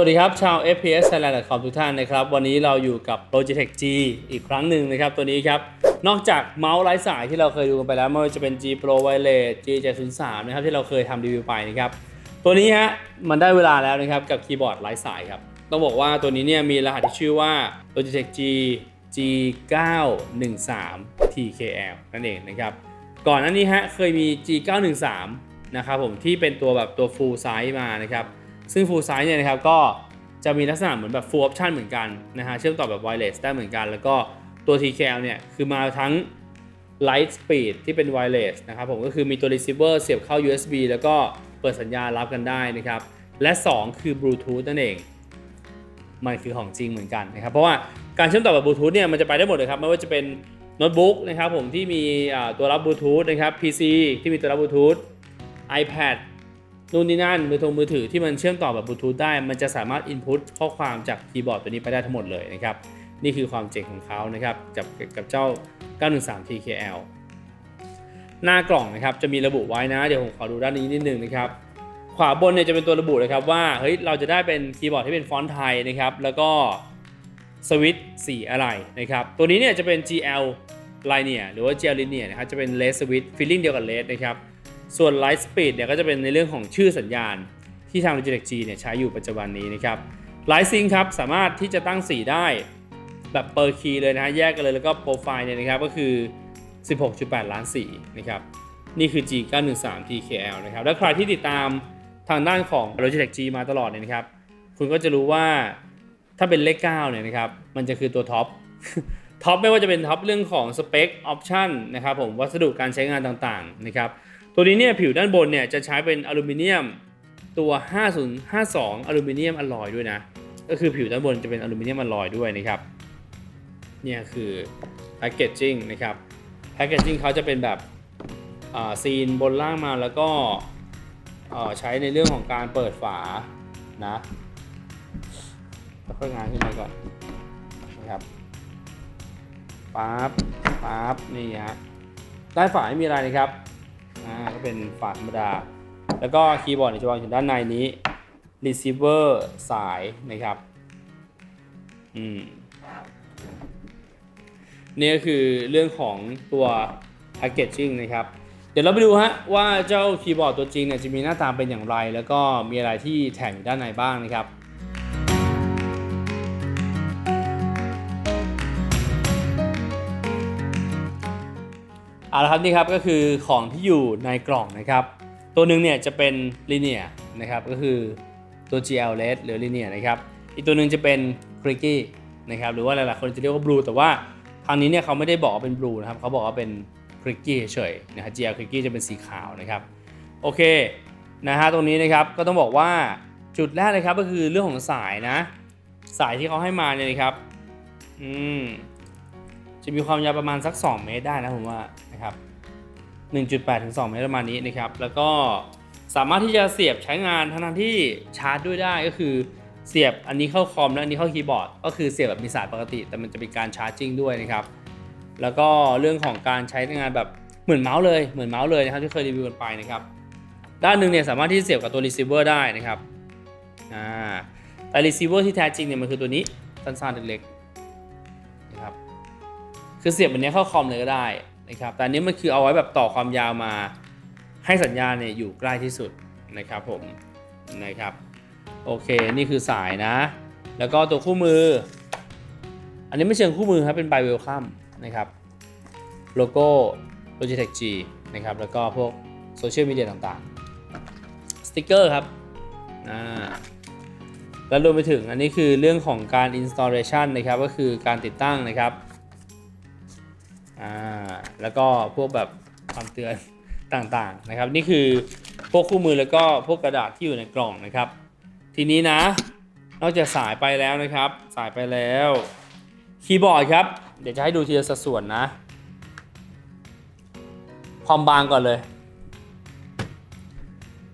สวัสดีครับ ชาว FPS Thailand.com ทุกท่านนะครับ วันนี้เราอยู่กับ Logitech G อีกครั้งหนึ่งนะครับ ตัวนี้ครับ นอกจากเมาส์ไร้สายที่เราเคยดูกันไปแล้วไม่ว่าจะเป็น G Pro Wireless G 703นะครับที่เราเคยทำรีวิวไปนะครับ ตัวนี้ฮะมันได้เวลาแล้วนะครับกับคีย์บอร์ดไร้สายครับ ต้องบอกว่าตัวนี้เนี่ยมีรหัสที่ชื่อว่า Logitech G G 913 TKL นั่นเองนะครับ ก่อนหน้านี้ฮะเคยมี G 913 นะครับผมที่เป็นตัวแบบตัว full size มานะครับ ซึ่ง full size เนี่ยนะครับก็จะมีลักษณะเหมือนแบบ full option เหมือนกันนะฮะเชื่อมต่อแบบ wireless ได้เหมือนกัน แล้วก็ตัว TKL เนี่ยคือมาทั้ง light speed ที่เป็น wireless นะครับผมก็คือมีตัว receiver เสียบเข้า USB แล้วก็เปิดสัญญาณรับกันได้นะครับและ 2 คือ Bluetooth นั่นเอง มันคือของจริงเหมือนกันนะครับเพราะว่าการเชื่อมต่อแบบบลูทูธเนี่ยมันจะไปได้หมดเลยครับไม่ว่าจะเป็นโน้ตบุ๊กนะครับผมที่มีตัวรับบลูทูธนะครับ PC ที่มีตัวรับบลูทูธ iPad นู่นนี่นั่นมือถือมือถือที่มันเชื่อมต่อแบบบลูทูธได้ มันจะสามารถ input ข้อความจากคีย์บอร์ดตัวนี้ไปได้ทั้งหมดเลยนะครับ นี่คือความเจ๋งของเขานะครับกับกับเจ้า 913 TKL หน้ากล่องนะครับจะมีระบุไว้นะ เดี๋ยวผมขอดูด้านนี้นิดนึงนะครับ ขวาบนเนี่ยจะเป็นตัวระบุเลยครับว่าเฮ้ยเราจะได้เป็นคีย์บอร์ดที่เป็นฟอนต์ไทยนะครับแล้วก็สวิตสีอะไรนะครับตัวนี้เนี่ยจะเป็น GL Linear หรือว่า GL Linear นะครับจะเป็น LED switch feeling เดียวกับ LED นะครับ ส่วน Light Speed เนี่ยก็จะเป็นในเรื่องของชื่อสัญญาณที่ทาง Logitech G เนี่ยใช้อยู่ปัจจุบันนี้นะครับ Light Sync ครับสามารถที่จะตั้งสีได้แบบเปอร์คีเลยนะฮะแยกกันเลยแล้วก็โปรไฟล์เนี่ยนะครับก็คือ 16.8 ล้านสีนะครับนี่คือ G 913 TKL นะครับแล้วใครที่ติดตามทางด้านของ Logitech G มาตลอดเนี่ยนะครับ คุณก็จะรู้ว่าถ้าเป็นเลข9เนี่ยนะครับมันจะคือตัวท็อปท็อปไม่ว่าจะเป็นท็อปเรื่องของสเปคออปชันนะครับผมวัสดุการใช้งานต่างๆนะครับ ตัวนี้เนี่ยผิวด้านบนเนี่ยจะใช้เป็นอลูมิเนียมตัว 5052 อลูมิเนียมอลลอยด้วยนะ ก็คือผิวด้านบนจะเป็นอลูมิเนียมอลลอยด้วยนะครับ เนี่ยคือแพคเกจจิ้งนะครับ แพคเกจจิ้งเขาจะเป็นแบบซีนบนล่างมาแล้วก็ใช้ในเรื่องของการเปิดฝานะค่อยงานขึ้นมาก่อนนะครับปั๊บปั๊บนี่ฮะใต้ฝาไม่มีอะไรนะครับ อ่าก็เป็นฝาธรรมดา แล้วก็คีย์บอร์ดจะวางอยู่ด้านในนี้ receiver สายนะครับ อืมนี่ก็คือเรื่องของตัว packaging นะครับ เดี๋ยวเราไปดูฮะว่าเจ้าคีย์บอร์ดตัวจริงเนี่ยจะมีหน้าตาเป็นอย่างไร แล้วก็มีอะไรที่แถมอยู่ด้านในบ้างนะครับ เอาละครับนี่ครับก็คือของที่อยู่ในกล่องนะครับ ตัวหนึ่งเนี่ยจะเป็น linear นะครับก็คือตัว GL LED หรือ linear นะครับอีกตัวหนึ่งจะเป็น creaky นะครับหรือว่าหลายๆคนจะเรียกว่า blue แต่ว่าทางนี้เนี่ยเขาไม่ได้บอกว่าเป็น blue นะครับเขาบอกว่าเป็นคริกกี้เฉยๆนะฮะ GL คริกกี้จะเป็นสีขาวนะครับโอเคนะฮะตรงนี้นะครับก็ต้องบอกว่าจุดแรกเลยครับก็คือเรื่องของสายนะ สายที่เขาให้มาเนี่ยนะครับอืมจะมีความยาวประมาณสัก 2 เมตรได้นะผมว่า นะครับ 1.8 ถึง 2 เมตรประมาณนี้นะครับ แล้วก็สามารถที่จะเสียบใช้งานทั้งที่ชาร์จด้วยได้ก็คือเสียบอันนี้เข้าคอมแล้วอันนี้เข้าคีย์บอร์ด ก็คือเสียบแบบมีสายปกติ แต่มันจะเป็นการชาร์จจิ้งด้วยนะครับ แล้วก็เรื่องของการใช้งานแบบเหมือนเมาส์เลยเหมือนเมาส์เลยนะครับที่เคยรีวิวกันไปนะครับด้านหนึ่งเนี่ยสามารถที่จะเสียบกับตัว receiver ได้นะครับอ่าแต่ receiver ที่แท้จริงเนี่ยมันคือตัวนี้สั้นๆเล็กๆนะครับคือเสียบแบบนี้เข้าคอมเลยก็ได้ นะครับแต่อันนี้มันคือเอาไว้แบบต่อความยาวมา ให้สัญญาณเนี่ยอยู่ใกล้ที่สุดนะครับผมนะครับโอเคนี่คือสายนะ แล้วก็ตัวคู่มือ อันนี้ไม่เชิงคู่มือครับเป็น by welcome นะครับโลโก้ Logitech G นะครับแล้วก็พวกโซเชียลมีเดียต่างๆสติกเกอร์ครับอ่าแล้วรวมไปถึงอันนี้คือเรื่องของการ installation นะครับก็คือการติดตั้งนะครับ อ่าแล้วก็พวกแบบคำเตือนต่างๆนะครับ นี่คือพวกคู่มือแล้วก็พวกกระดาษที่อยู่ในกล่องนะครับ ทีนี้นะ นอกจากสายไปแล้วนะครับ สายไปแล้วคีย์บอร์ดครับ เดี๋ยวจะให้ดูทีละสัดส่วนนะ ความบางก่อนเลย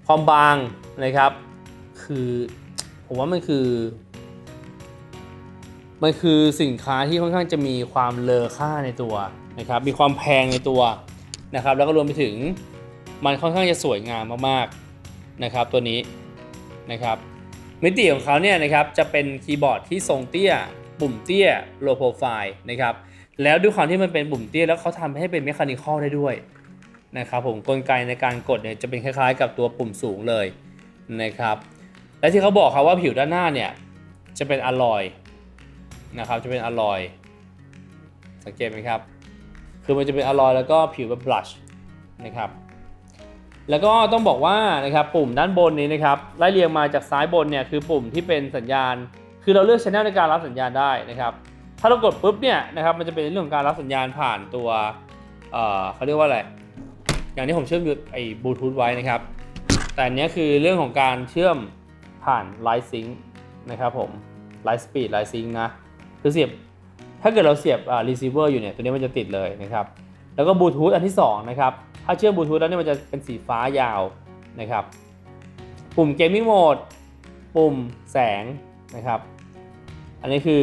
ความบางนะครับ คือผมว่ามันคือ มันคือสินค้าที่ค่อนข้างจะมีความเลอค่าในตัว นะครับมีความแพงในตัวนะครับแล้วก็รวมไปถึงมันค่อนข้างจะสวยงามมากๆนะครับตัวนี้นะครับมิติของเขาเนี่ยนะครับจะเป็นคีย์บอร์ดที่ทรงเตี้ย ปุ่มเตี้ย low profile นะครับแล้วด้วยความที่มันเป็นปุ่มเตี้ยแล้วเขาทำให้เป็นเมคานิคอลได้ด้วยนะครับผมกลไกในการกดเนี่ยจะเป็นคล้ายๆ กับตัวปุ่มสูงเลยนะครับและที่เขาบอกครับว่าผิวด้านหน้าเนี่ยจะเป็นอลลอยนะครับจะเป็นอลลอยสังเกตไหมครับ คือมันจะเป็นอลอยแล้วก็ผิวแบบบลัชนะครับ แล้วก็ต้องบอกว่านะครับปุ่มด้านบนนี้นะครับไล่เรียงมาจากซ้ายบนเนี่ยคือปุ่มที่เป็นสัญญาณ คือเราเลือกช anel ในการรับสัญญาณได้นะครับ ถ้าเรากดปุ๊บเนี่ยนะครับมันจะเป็นเรื่องของการรับสัญญาณผ่านตัวเอ่อเขาเรียกว่าอะไร อย่างที่ผมเชื่อมไอ้บลูทูธไว้นะครับ แต่อันเนี้ยคือเรื่องของการเชื่อมผ่าน Light Sync นะครับผม Light Speed Light Sync นะคือเสียบ ถ้าเกิดเราเสียบอ่า receiver อยู่เนี่ยตัวนี้มันจะติดเลยนะครับ แล้วก็บลูทูธอันที่2นะครับ ถ้าเชื่อมบลูทูธแล้วเนี่ยมันจะเป็นสีฟ้ายาวนะครับ ปุ่ม Gaming Mode ปุ่มแสงนะครับ อันนี้คือ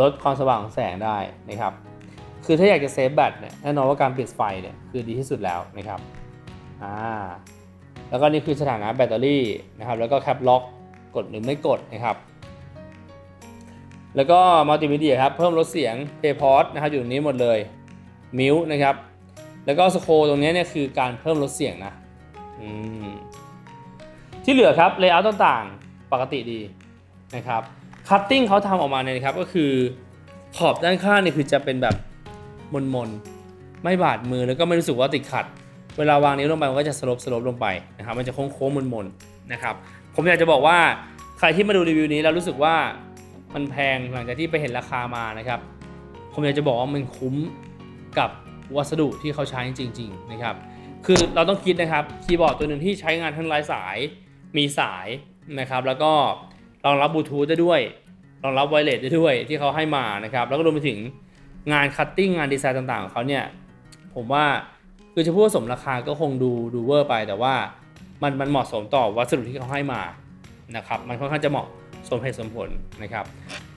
ลดความสว่างของแสงได้นะครับ คือถ้าอยากจะเซฟแบตเนี่ยแน่นอนว่าการปิดไฟเนี่ยคือดีที่สุดแล้วนะครับ อ่า แล้วก็นี่คือสถานะแบตเตอรี่นะครับ แล้วก็แคปล็อกกดหรือไม่กดนะครับ แล้วก็มัลติมีเดียครับเพิ่มลดเสียง p a y p o d นะครับอยู่ตรงนี้หมดเลยมิวนะครับแล้วก็สโคตรงนี้เนี่ยคือการเพิ่มลดเสียงนะที่เหลือครับเลเยอร์ต่างๆปกติดีนะครับคัตติ้งเขาทำออกมาเนี่ยนะครับก็คือขอบด้านข้างเนี่ยคือจะเป็นแบบมนๆไม่บาดมือแล้วก็ไม่รู้สึกว่าติดขัด เวลาวางนิ้วลงไปมันก็จะสลบสลบลงไปนะครับมันจะโค้งๆมนๆนะครับผมอยากจะบอกว่าใครที่มาดูรีวิวนี้แล้วรู้สึกว่า มันแพงหลังจากที่ไปเห็นราคามานะครับ ผมอยากจะบอกว่ามันคุ้มกับวัสดุที่เขาใช้จริง ๆ นะครับ คือเราต้องคิดนะครับคีย์บอร์ดตัวหนึ่งที่ใช้งานทั้งไร้สายมีสายนะครับ แล้วก็รองรับบลูทูธได้ด้วยรองรับไวเลสได้ด้วยที่เขาให้มานะครับ แล้วก็รวมไปถึงงานคัตติ้งงานดีไซน์ต่างๆของเขาเนี่ยผมว่าคือจะพูดว่าสมราคาก็คงดูดูเวอร์ไปแต่ว่ามันมันเหมาะสมต่อวัสดุที่เขาให้มานะครับ มันค่อนข้างจะเหมาะ สมเหตุสมผลนะครับ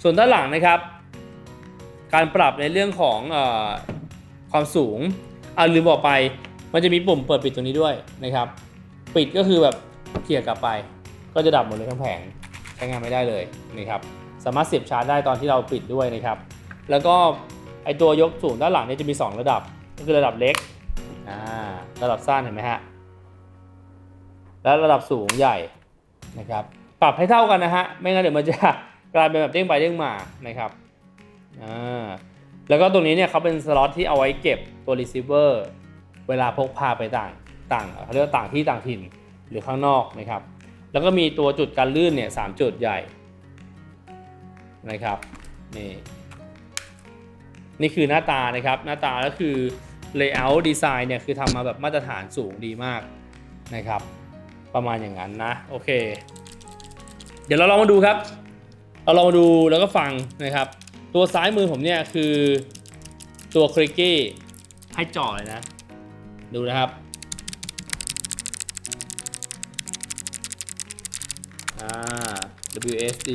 ส่วนด้านหลังนะครับ การปรับในเรื่องของอความสูงอ่าลืมบอกไป มันจะมีปุ่มเปิดปิดตรงนี้ด้วยนะครับ ปิดก็คือแบบเขี่ยกลับไป ก็จะดับหมดเลยทั้งแผงใช้งานไม่ได้เลยนะครับ สามารถเสียบชาร์จได้ตอนที่เราปิดด้วยนะครับ แล้วก็ไอตัวยกสูงด้านหลังเนี่ยจะมี 2 ระดับ ก็คือระดับเล็กอ่าระดับสั้นเห็นไหมฮะ และระดับสูงใหญ่นะครับ ปรับให้เท่ากันนะฮะ ไม่งั้นเดี๋ยวมันจะกลายเป็นแบบเด้งไปเด้งมานะครับอ่าแล้วก็ตรงนี้เนี่ยเขาเป็นสล็อตที่เอาไว้เก็บตัว receiver เวลาพกพาไปต่างต่างเขาเรียกว่าต่างที่ต่างถิ่นหรือข้างนอกนะครับ แล้วก็มีตัวจุดการลื่นเนี่ยสามจุดใหญ่นะครับนี่นี่คือหน้าตานะครับ หน้าตาก็คือ layout design เนี่ยคือทำมาแบบมาตรฐานสูงดีมากนะครับ ประมาณอย่างนั้นนะ โอเค เดี๋ยวเราลองมาดูครับเราลองมาดูแล้วก็ฟังนะครับ ตัวซ้ายมือผมเนี่ยคือตัวคริกกี้ให้จ่อเลยนะ ดูนะครับอ่า WSD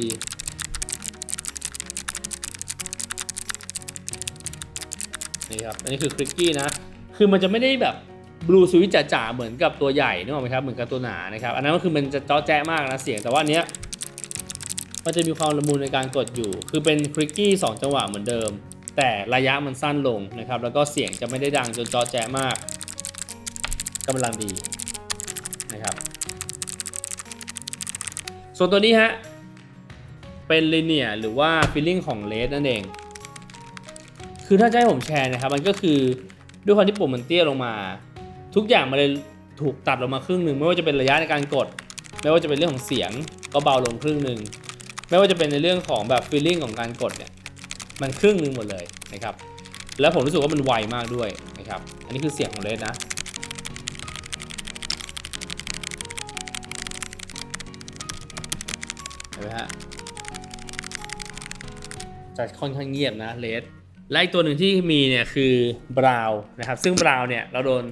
นี่ครับ อันนี้คือคริกกี้นะ คือมันจะไม่ได้แบบบลูสวิตจ๋าๆเหมือนกับตัวใหญ่นึกออกไหมครับ เหมือนกับตัวหนานะครับ อันนั้นก็คือมันจะจ้อแจ๊ะมากนะเสียง แต่ว่าอันเนี้ย มันจะมีความละมุนในการกดอยู่ คือเป็นคริกกี้2จังหวะเหมือนเดิม แต่ระยะมันสั้นลงนะครับ แล้วก็เสียงจะไม่ได้ดังจนจอแจ๊มากกำลังดีนะครับ ส่วนตัวนี้ฮะ เป็นลิเนียหรือว่าฟีลลิ่งของเลสนั่นเอง คือถ้าจะให้ผมแชร์นะครับ มันก็คือด้วยความที่ปุ่มมันเตี้ยลงมา ทุกอย่างมันเลยถูกตัดลงมาครึ่งหนึ่งไม่ว่าจะเป็นระยะในการกด ไม่ว่าจะเป็นเรื่องของเสียงก็เบาลงครึ่งหนึ่ง ไม่ว่าจะเป็นในเรื่องของแบบฟีลลิ่งของการกดเนี่ยมันครึ่งนึงหมดเลยนะครับ แล้วผมรู้สึกว่ามันไวมากด้วยนะครับ อันนี้คือเสียงของเลสนะ เห็นไหมฮะจะค่อนข้างเงียบนะเลสและอีกตัวหนึ่งที่มีเนี่ยคือบราวนะครับ ซึ่งบราวเนี่ยเราโดน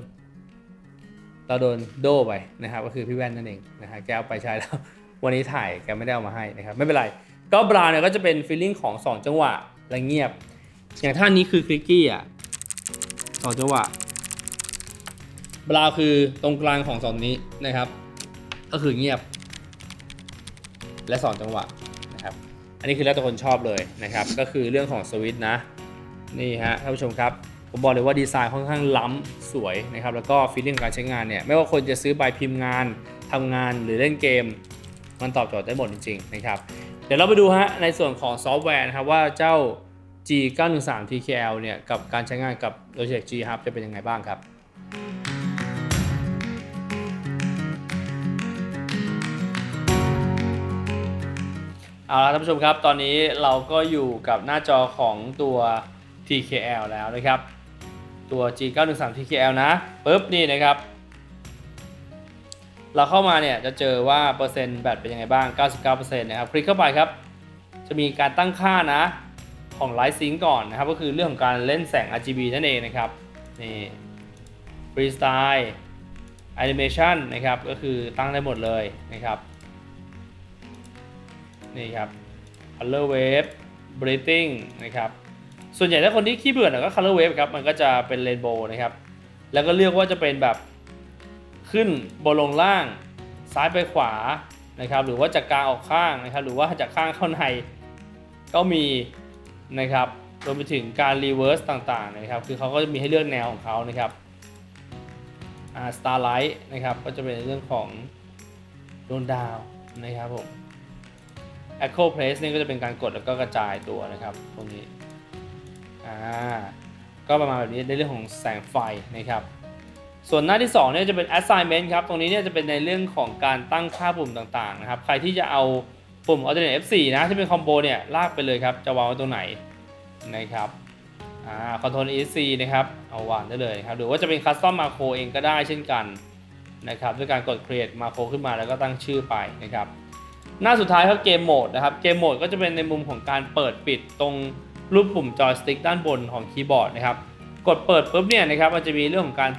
เราโดนโดไปนะครับ ก็คือพี่แว่นนั่นเองนะฮะแกเอาไปใช้แล้ว วันนี้ถ่ายแกไม่ได้เอามาให้นะครับไม่เป็นไร ก็บราวเนี่ยก็จะเป็นฟีลลิ่งของ 2 จังหวะและเงียบ อย่างท่านนี้คือคลิกกี้อะสองจังหวะบราวคือตรงกลางของสองนี้นะครับ ก็คือเงียบ และ2จังหวะนะครับ อันนี้คือแล้วแต่คนชอบเลยนะครับ ก็คือเรื่องของสวิตชนะนี่ฮะท่านผู้ชมครับผมบอกเลยว่าดีไซน์ค่อนข้างล้ำสวยนะครับ แล้วก็ฟีลลิ่งการใช้งานเนี่ย ไม่ว่าคนจะซื้อใบพิมพ์งานทำงานหรือเล่นเกม มันตอบโจทย์ได้หมดจริงๆนะครับเดี๋ยวเราไปดูฮะในส่วนของซอฟต์แวร์นะครับว่าเจ้า G913 TKL เนี่ยกับการใช้งานกับ Logitech G Hub จะเป็นยังไงบ้างครับเอาละท่านผู้ชมครับ ตอนนี้เราก็อยู่กับหน้าจอของตัว TKL แล้วนะครับ ตัว G913 TKL นะปุ๊บนี่นะครับ เราเข้ามาเนี่ยจะเจอว่าเปอร์เซ็นต์แบตเป็นยังไงบ้าง 99%นะครับคลิกเข้าไปครับ จะมีการตั้งค่านะของ Light Sync ก่อนนะครับ ก็คือเรื่องของการเล่นแสง RGB นั่นเองนะครับนี่ Freestyle Animation นะครับ ก็คือตั้งได้หมดเลยนะครับนี่ครับ color wave breathing นะครับ ส่วนใหญ่ถ้าคนที่ขี้เบื่อน่อยก็ color wave ครับ มันก็จะเป็น rainbow นะครับ แล้วก็เลือกว่าจะเป็นแบบ ขึ้นบนลงล่างซ้ายไปขวานะครับ หรือว่าจากกลางออกข้างนะครับ หรือว่าจากข้างเข้าในก็มีนะครับรวมไปถึงการ reverse ต่างๆนะครับ คือเขาก็จะมีให้เลือกแนวของเขานะครับอ่า starlight นะครับ ก็จะเป็นเรื่องของดวงดาวนะครับผม Echo Place นี่ก็จะเป็นการกดแล้วก็กระจายตัวนะครับตรงนี้อ่าก็ประมาณแบบนี้ในเรื่องของแสงไฟนะครับ ส่วนหน้าที่2เนี่ยจะเป็น assignment ครับ ตรงนี้เนี่ยจะเป็นในเรื่องของการตั้งค่าปุ่มต่างๆนะครับ ใครที่จะเอาปุ่ม alternate F4 นะที่เป็นคอมโบเนี่ยลากไปเลยครับ จะวางไว้ตรงไหนนะครับอ่า control ESC นะครับ เอาวางได้เลยครับ หรือว่าจะเป็น custom macro เองก็ได้เช่นกันนะครับด้วยการกด create macro ขึ้นมาแล้วก็ตั้งชื่อไปนะครับ หน้าสุดท้ายครับเกมโหมดนะครับ เกมโหมดก็จะเป็นในมุมของการเปิดปิดตรงรูปปุ่มจอยสติ๊กด้านบนของคีย์บอร์ดนะครับ กดเปิดปุ๊บเนี่ยนะครับมันจะมีเรื่องของการ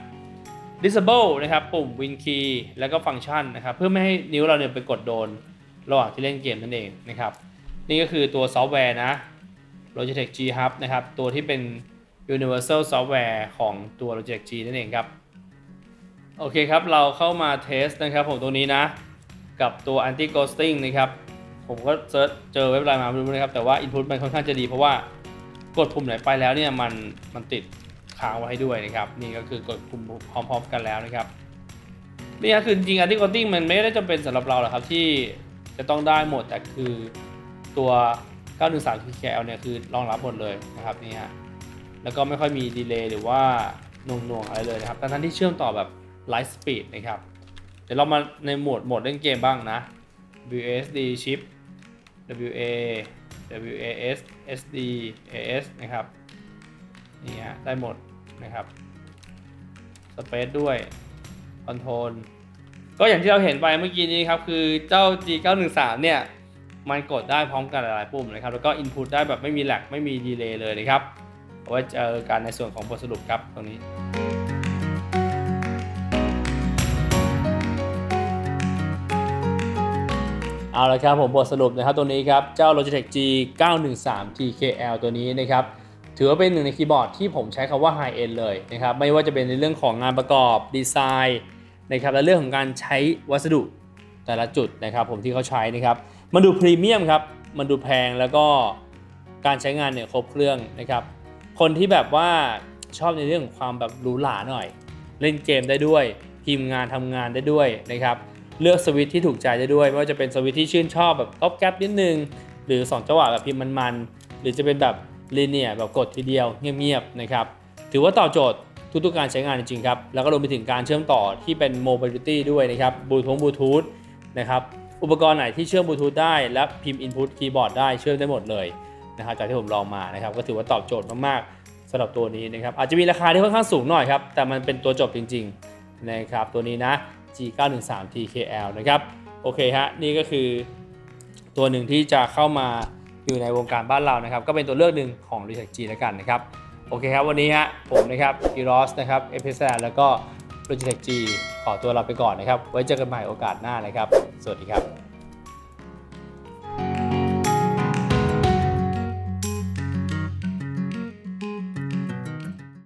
disable นะครับปุ่ม win key แล้วก็ฟังก์ชันนะครับเพื่อไม่ให้นิ้วเราเนี่ยไปกดโดนระหว่างที่เล่นเกมนั่นเองนะครับนี่ก็คือตัวซอฟต์แวร์นะ Logitech G Hub นะครับตัวที่เป็น Universal Software ของตัว Logitech G นั่นเองครับโอเคครับเราเข้ามาเทสนะครับผมตรงนี้นะ กับตัว anti ghosting นะครับผมก็เซิร์ชเจอเว็บไลน์มาไม่รู้นะครับแต่ว่า input มันค่อนข้างจะดีเพราะว่ากดปุ่มไหนไปแล้วเนี่ยมันมันติด ค้างไว้ให้ด้วยนะครับ นี่ก็คือกดปุ่มพร้อม ๆ กันแล้วนะครับนี่คือจริง anti ghosting มันไม่ได้จำเป็นสำหรับเราหรอกครับที่จะต้องได้หมดแต่คือตัว 913 TKL เนี่ยคือรองรับหมดเลยนะครับนี่ฮะแล้วก็ไม่ค่อยมีดีเลย์หรือว่าหน่วงๆอะไรเลยนะครับทั้งที่เชื่อมต่อแบบ light speed นะครับเดี๋ยวเรามาในโหมดโหมดเล่นเกมบ้างนะ WSD chip WA WAS SD AS นะครับนี่ฮะได้หมด นะครับ Space ด้วย Control ก็อย่างที่เราเห็นไปเมื่อกี้นี้ครับ คือเจ้า G913 เนี่ยมันกดได้พร้อมกันหลายๆปุ่มนะครับ แล้วก็ Input ได้แบบไม่มีแลกไม่มีดีเลย์เลยนะครับเอาไว้เจอกันในส่วนของบทสรุปครับตรงนี้เอาละครับผมบทสรุปนะครับตัวนี้ครับ เจ้า Logitech G 913 TKL ตัวนี้นะครับ ถือว่าเป็นหนึ่งในคีย์บอร์ดที่ผมใช้คำว่า High End เลยนะครับไม่ว่าจะเป็นในเรื่องของงานประกอบดีไซน์นะครับและเรื่องของการใช้วัสดุแต่ละจุดนะครับผมที่เขาใช้นะครับมันดูพรีเมียมครับมันดูแพงแล้วก็การใช้งานเนี่ยครบเครื่องนะครับคนที่แบบว่าชอบในเรื่องของความแบบหรูหราหน่อย เล่นเกมได้ด้วยพิมพ์งานทำงานได้ด้วยนะครับเลือกสวิตที่ถูกใจได้ด้วย ไม่ว่าจะเป็นสวิตที่ชื่นชอบแบบก๊อบแก๊บนิดนึง หรือ2จังหวะแบบพิมพ์มันๆหรือจะเป็นแบบ ลีเนียแบบกดทีเดียวเงียบๆนะครับถือว่าตอบโจทย์ทุกๆการใช้งานจริงๆครับ แล้วก็รวมไปถึงการเชื่อมต่อที่เป็น mobility ด้วยนะครับบลูทูธบลูทูธนะครับอุปกรณ์ไหนที่เชื่อมบลูทูธได้และพิมพ์ input คีย์บอร์ดได้เชื่อมได้หมดเลยนะครับจากที่ผมลองมานะครับก็ถือว่าตอบโจทย์มากๆสำหรับตัวนี้นะครับอาจจะมีราคาที่ค่อนข้างสูงหน่อยครับแต่มันเป็นตัวจบจริงๆนะครับตัวนี้นะ G913 TKL นะครับโอเคฮะนี่ก็คือตัวหนึ่งที่จะเข้ามา อยู่ในวงการบ้านเรานะครับ ก็เป็นตัวเลือกหนึ่งของ r e t e c G แล้วกันนะครับ โอเคครับ วันนี้ฮะผมนะครับอีรอสนะครับเอพิเซแล้วก็ r e t e c G ขอตัวลาไปก่อนนะครับ ไว้เจอกันใหม่โอกาสหน้านะครับ สวัสดีครับ